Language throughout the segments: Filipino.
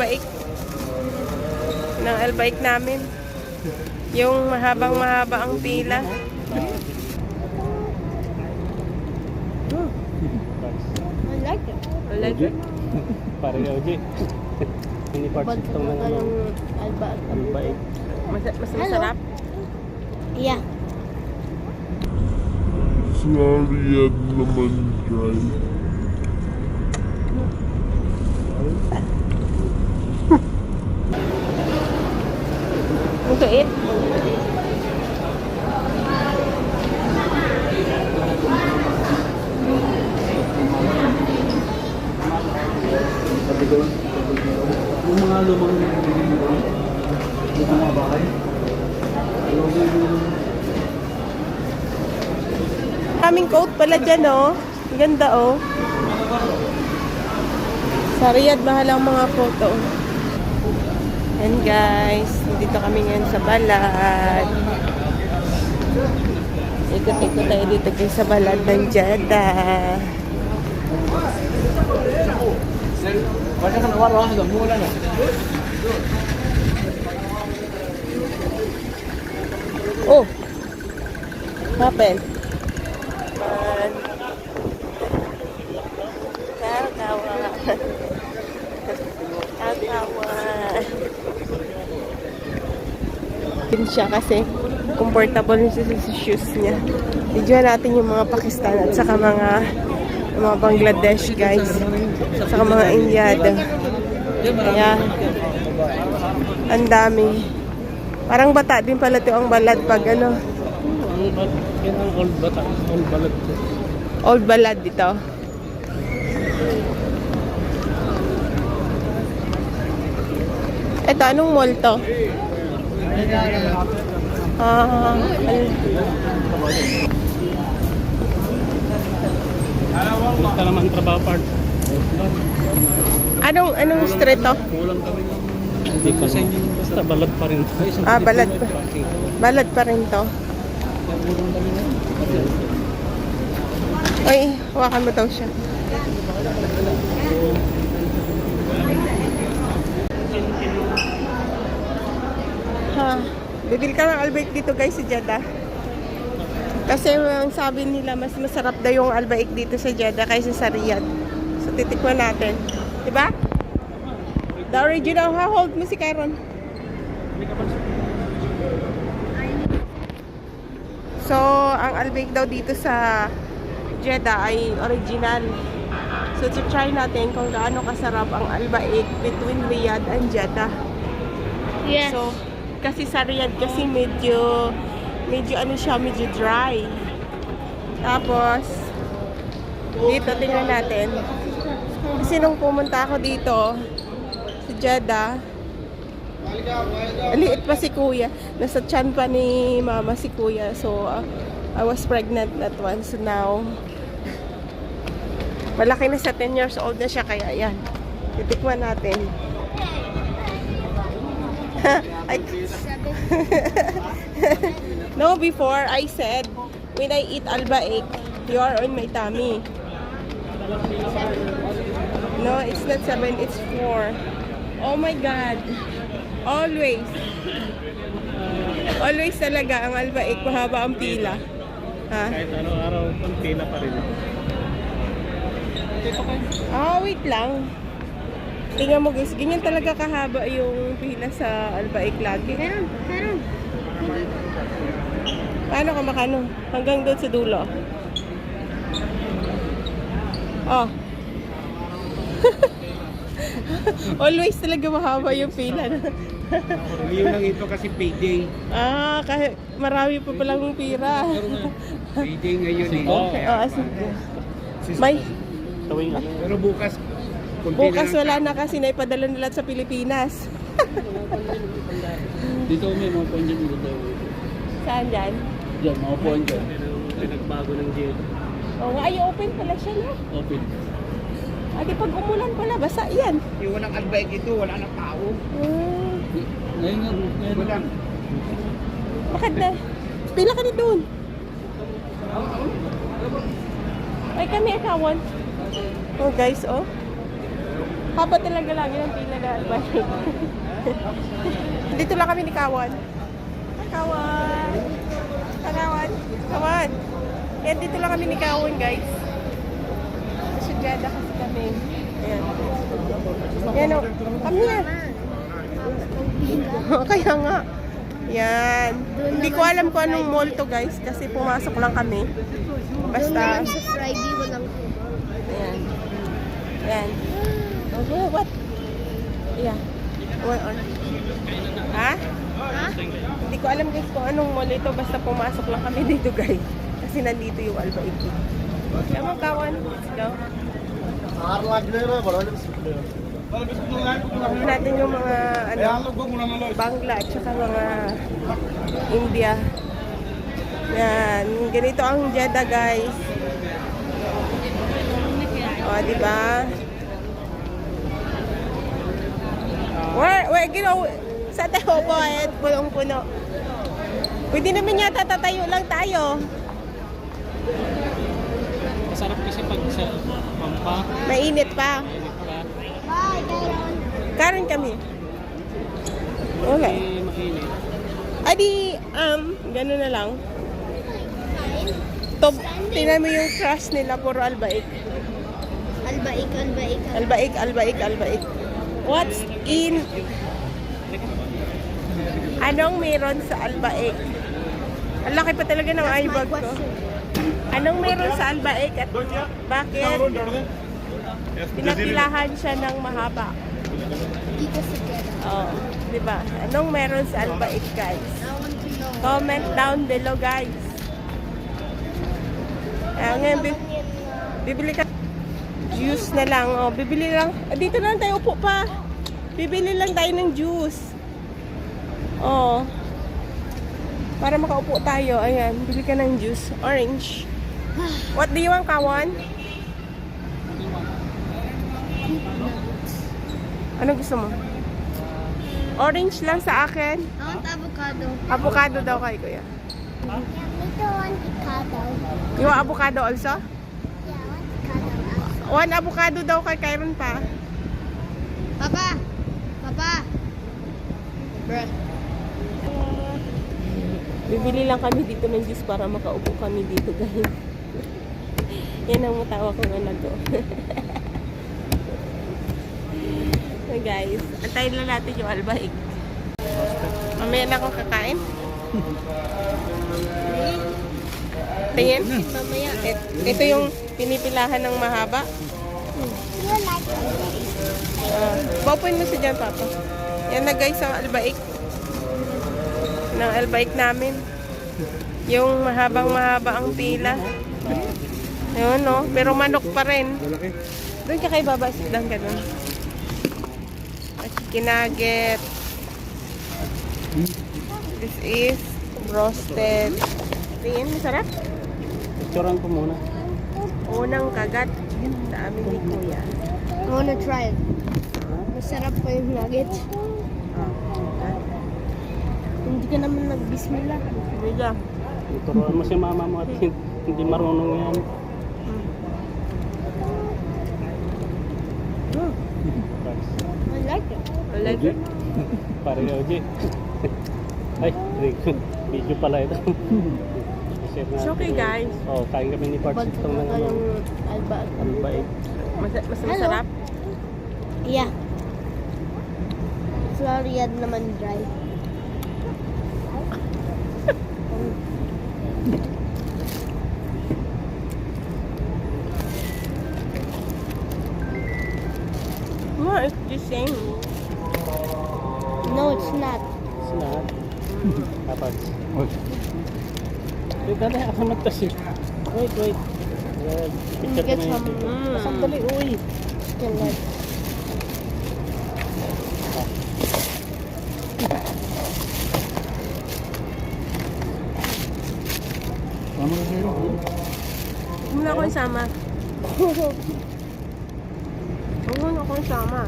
albaik. Ng albaik namin. Yung mahabang mahaba ang pila. I like it. Like it. Parang OJ. Ini parts itong ng ano, yung alba. ang bait. Mas, mas masarap. Yeah. Sorry, at naman dry. Kaming coat pala dyan, oh. Ganda, oh. Sa Riyadh, mahal ang mga photo. And guys, dito kami ngayon sa Balad. Ikot-ikot tayo dito guys sa Balad ng ya. Oh! Happen. Man. Din siya kasi comfortable siya sa shoes niya. Video natin yung mga Pakistan at saka mga mga Bangladesh guys. Saka mga Indiada. Kaya ang dami. Parang bata din pala ito ang balad pag ano, yan ang old bata, old balad. old balad dito. Ito, anong mall to? Ah, Basta naman trabaho part. anong, anong street to? Kulang kami ng hindi ko basta balad pa rin. Ah, balad pa. Balad pa rin to. Ay, hawakan mo daw siya. Ha, bibili ka ng albaik dito guys sa Jeddah. Kasi ang sabi nila, mas masarap daw yung albaik dito sa Jeddah kaysa sa Riyadh. So, titikman natin. Diba? The original, ha? Hold mo si Kyron. So, ang albaik daw dito sa Jeddah ay original. So, to try natin kung gaano kasarap ang albaik between Riyadh and Jeddah. Yes. So, kasi sa Riyadh kasi medyo medyo ano siya, medyo dry. Tapos dito tingnan natin. Kasi nung pumunta ako dito sa Jeddah, liit pa si kuya. Nasa tiyan pa ni mama si kuya. So, uh, I was pregnant one. So now, malaki na sa 10 years old na siya. Kaya yan, titikman natin. I, no, before I said, when I eat albaik, you are on my tummy. No, it's not seven, it's four. Oh my God. Always. Always talaga ang albaik, mahaba ang pila. Ha? Kahit araw-araw, ang pila pa rin. Ah, wait lang. Tingnan mo guys, ganyan talaga kahaba yung pila sa albaik lagi. Meron, meron. Paano ka makano? Hanggang doon sa dulo. Oh. Always talaga mahaba yung pila. Yung lang ito kasi payday. ah, kahit marami pa palang pira. Payday ngayon eh. Okay, oh, sige. May. Pero bukas, bukas wala na kasi naipadala na lahat sa Pilipinas. Dito may mga point dyan dito. Saan dyan? Diyan, mga point dyan. Nagbago ng jail. Oh, nga, ay open pala siya, no? Open. Ate, pag umulan pala, basa yan. yung walang albaik ito, wala nang tao. Ah, Ngayon nga, ngayon. Walang. bakit na? Pila ka na doon. Ay, kami akawon. Oh, guys, oh. Haba talaga lagi ng pila na albay. Dito lang kami ni Kawan. Kawan! Kawan! Kawan! Yan, dito lang kami ni Kawan, guys. Sudyada kasi kami. Ayan. Yan o. Come here. Kaya nga. Yan. Hindi ko alam kung anong mall to, guys. Kasi pumasok lang kami. Basta. Sa Friday, walang Ayan. Ayan. Okay, what? Yeah. What on? Ha? Ha? Hindi ko alam guys kung anong mall ito. Basta pumasok lang kami dito guys. Kasi nandito yung Alba Ito. Come on, kawan. Let's go. Tignan natin yung mga ano, Bangla at saka mga India. Yan. Ganito ang Jeddah guys. O, di ba? Where, where, ginaw, sa tayo po, eh, punong-puno. Pwede naman yata tatayo lang tayo. Masarap kasi pag sa pampa, Mainit pa. init pa. Karon kami. Okay. mainit. Adi, um, gano'n na lang. Top, tingnan mo yung crush nila, puro albaik. Albaik, albaik, Albaik, albaik, albaik. What's in... Anong meron sa albaik? Ang laki pa talaga ng eye bag ko. Anong meron sa albaik at bakit pinapilahan siya ng mahaba? Oh, di ba? Anong meron sa albaik, guys? Comment down below, guys. Kaya ngayon, bi- bibili ka juice na lang. Oh, bibili lang. Ah, dito na lang tayo upo pa. Bibili lang tayo ng juice. Oh. Para makaupo tayo. Ayan, bili ka ng juice. Orange. What do you want, Kawan? Ano gusto mo? Orange lang sa akin. I want avocado. Avocado daw kay kuya. Too want avocado. You want avocado also? Yeah, I want avocado. One avocado daw kay Kyron pa. Papa! Papa! Bruh. Bibili lang kami dito ng juice para makaupo kami dito guys. Yan ang mutawa kong anak ko. so guys, antayin lang natin yung albaik. Mamaya na akong kakain. Tingin. Mamaya. Ito yung pinipilahan ng mahaba. Uh, Paupuin mo si dyan, Papa. Yan na guys, ang albaik. Ng albaik namin. Yung mahabang mahaba ang pila. Yun, no? Pero manok pa rin. Doon ka kay Baba, sit down ka doon. This is roasted. Tingin, masarap. Picturean ko muna. Unang kagat sa amin ni Kuya. I wanna try it. Masarap pa yung nuggets. Hindi ka naman nag-bismillah. Biga. Turuan mo si mama mo at hin- hindi marunong yan. Mm, I like it. I like it. Pare Oji. Ay. Video pala ito. It's natin. okay, guys. Oh, kain kami ni Parts Bag itong ng ka ano. yung alba. Ba eh? Mas, mas Hello. masarap. Yeah. Florian naman dry. No, it's the same. No, it's not. Snack. Dapat. Wait, dali ako magtasip. Wait, wait. Wait. Picture ko Get na yun. some. Mm. Sandali, uy. Still like. Huwag mo na akong sama. Huwag na akong sama.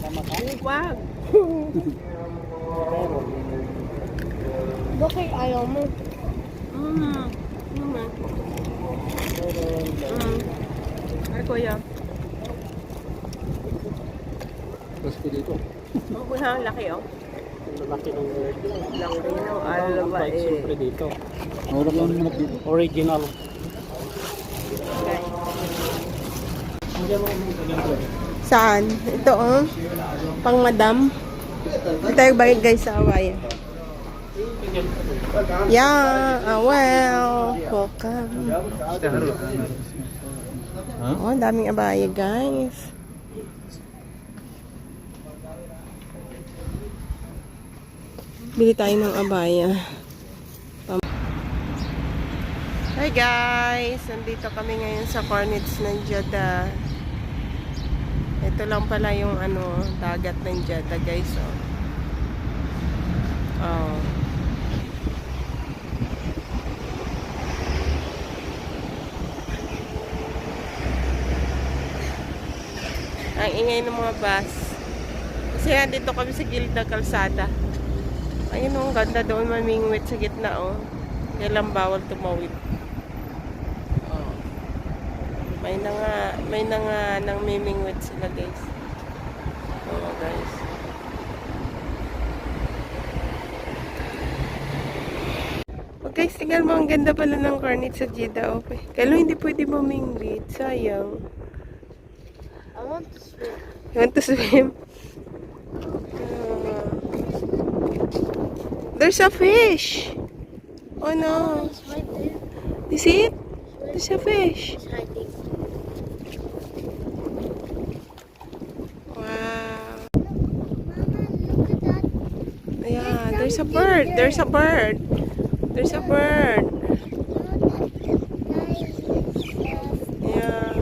Tama ka? Wag. Bakit ayaw mo? Mm. Mm. Mm. Ay, kuya. Dito. Oh, ang laki oh. Lalaki ng word. Laki ng ba Bike eh. siyempre dito. Naman. Original. Saan? Ito oh. Pang madam. Tayo ba guys sa Hawaii? Yeah, ah, well, welcome. Oh, daming abaya guys. Bili tayo ng abaya. Hi guys! Nandito kami ngayon sa Cornets ng Jeddah. Ito lang pala yung ano, dagat ng Jeddah guys. Oh. Oh. Ang ingay ng mga bus. Kasi nandito kami sa gilid ng kalsada. Ayun oh, ang ganda doon mamingwit sa gitna oh. Kaya lang bawal tumawid. Oh. May na nga, may na nga nang mimingwit sila guys. Oh guys. Oh guys, tingnan mo ang ganda pala ng cornet sa Jeddah. Okay. Kaya lang hindi pwede bumingwit. Sayang. Want to swim. You want to swim? Uh, there's a fish. Oh no. It's right. You see it? There's a fish. Wow. Yeah, there's a bird. There's a bird. There's a bird. Yeah.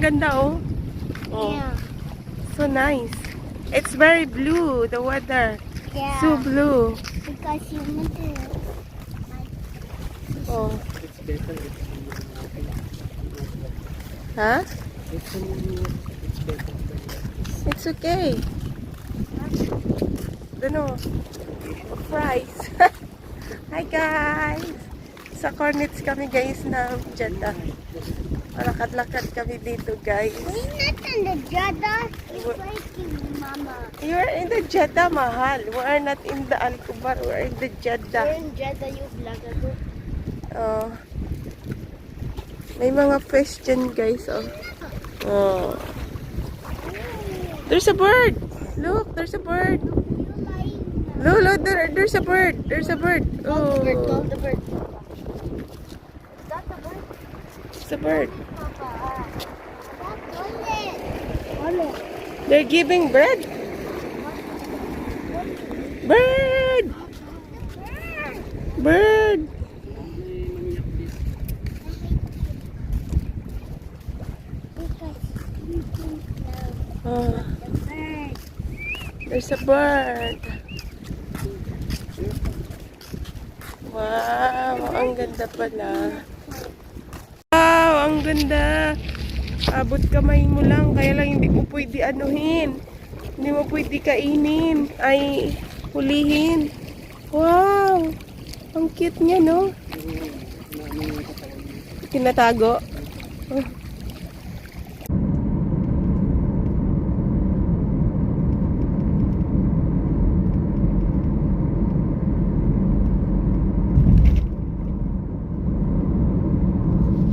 Ganda oh. Oh, Yeah. so nice. It's very blue, the weather. Yeah. So blue. Because you want to. Oh. It's better if Huh? it's, it's better. It's okay. Ano? Fries. Hi guys! Sa Cornets kami guys ng Jeddah. Malakad-lakad kami dito guys. We're not in the Jeddah. It's waiting, Mama. You're in the Jeddah, mahal. We are not in the Al-Kubar. We're in the We're Jeddah. in Jeddah, you vlogger. Oh. May mga fish dyan guys. Oh. oh. There's a bird! Look, there's a bird. Look, there, there's a bird. There's a bird. Call the bird, call Oh. the bird. Is that the bird? It's a bird. They're giving bread. Bird! Bird! Oh, bird. there's a bird. Wow, ang ganda pala. Ang ganda. Abot kamay mo lang, kaya lang hindi mo pwede anuhin. Hindi mo pwede kainin. Ay, hulihin. Wow! Ang cute niya, no? Tinatago. Oh.